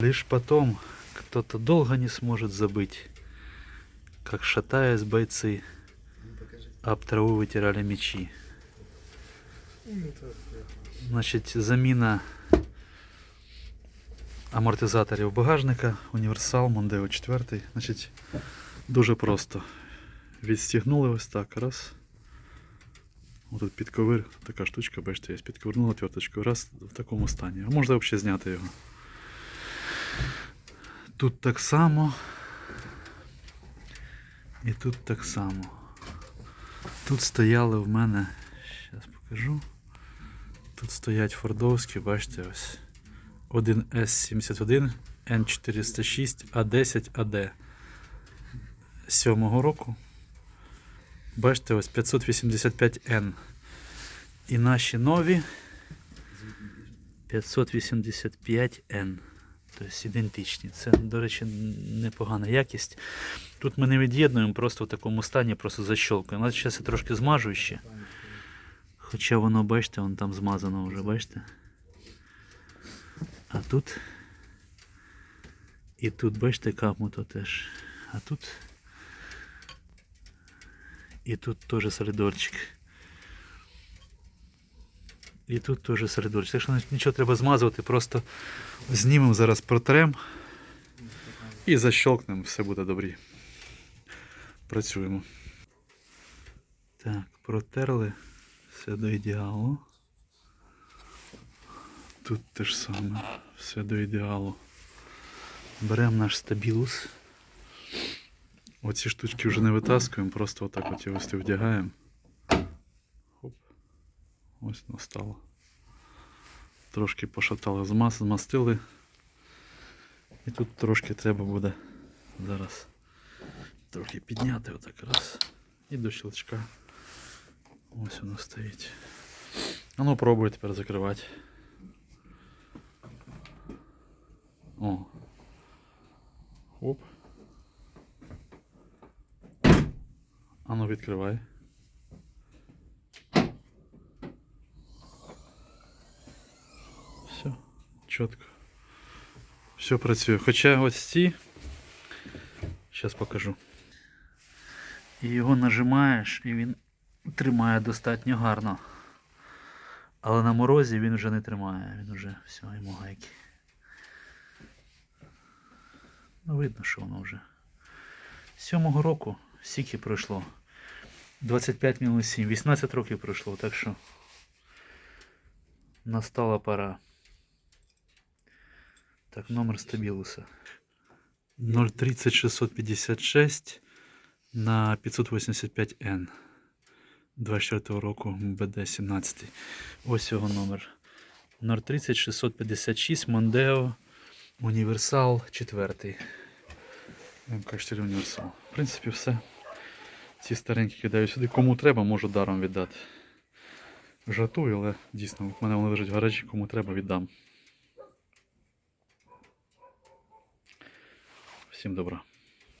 Лишь потом кто-то долго не сможет забыть, как шатаясь бойцы об траву вытирали мечи. Значить, заміна амортизаторів багажника, універсал Mondeo 4. Значить, дуже просто. Відстігнули ось так. Раз. Отут підковир, така штучка, бачите, є підковернула отверточкою. Раз в такому стані. А можна взагалі зняти його. Тут так само. І тут так само. Тут стояли в мене. Зараз покажу. Тут стоять фордовські, бачите, ось 1С71, Н406, А10, АД 7-го року. Бачите, ось 585Н. І наші нові 585Н. Тобто ідентичні. Це, до речі, непогана якість. Тут ми не від'єднуємо, просто в такому стані, просто защолкуємо. Але зараз я трошки змажу ще. Хоча воно, бачите, воно там змазано вже, бачите? А тут. І тут, бачите, капмуто теж. А тут. І тут теж солідорчик. І тут теж солідорчик. Так що нічого треба змазувати, просто знімемо зараз протрем і защелкнемо, все буде добре. Працюємо. Так, протерли. Все до ідеалу. Тут те ж саме. Все до ідеалу. Беремо наш стабілус. Оці штучки вже не витаскуємо, просто отак от його вдягаємо. Хоп. Ось настало. Трошки пошатали змаз, змастили. І тут трошки треба буде зараз трохи підняти отак раз. І до щелчка. Ось воно стоїть. А ну пробуй тепер закривати. О. Оп. А ну відкривай. Чітко. Все працює. Хоча ось ці. Зараз покажу. І його нажимаєш і він тримає достатньо гарно. Але на морозі він вже не тримає, він вже все, йому гайки. Ну, видно, що воно вже. З сьомого року стільки пройшло. 25 мінус 7, 18 років пройшло, так що настала пора. Так, номер стабілуса. 030656 на 585N 24 року БД 17. Ось його номер. 030 656 Мондео Універсал 4. МК4 Універсал. В принципі, все. Ці старенькі кидаю сюди. Кому треба, можу даром віддати. Жартую, але дійсно в мене вони лежать в гаражі, кому треба віддам. Всім добра.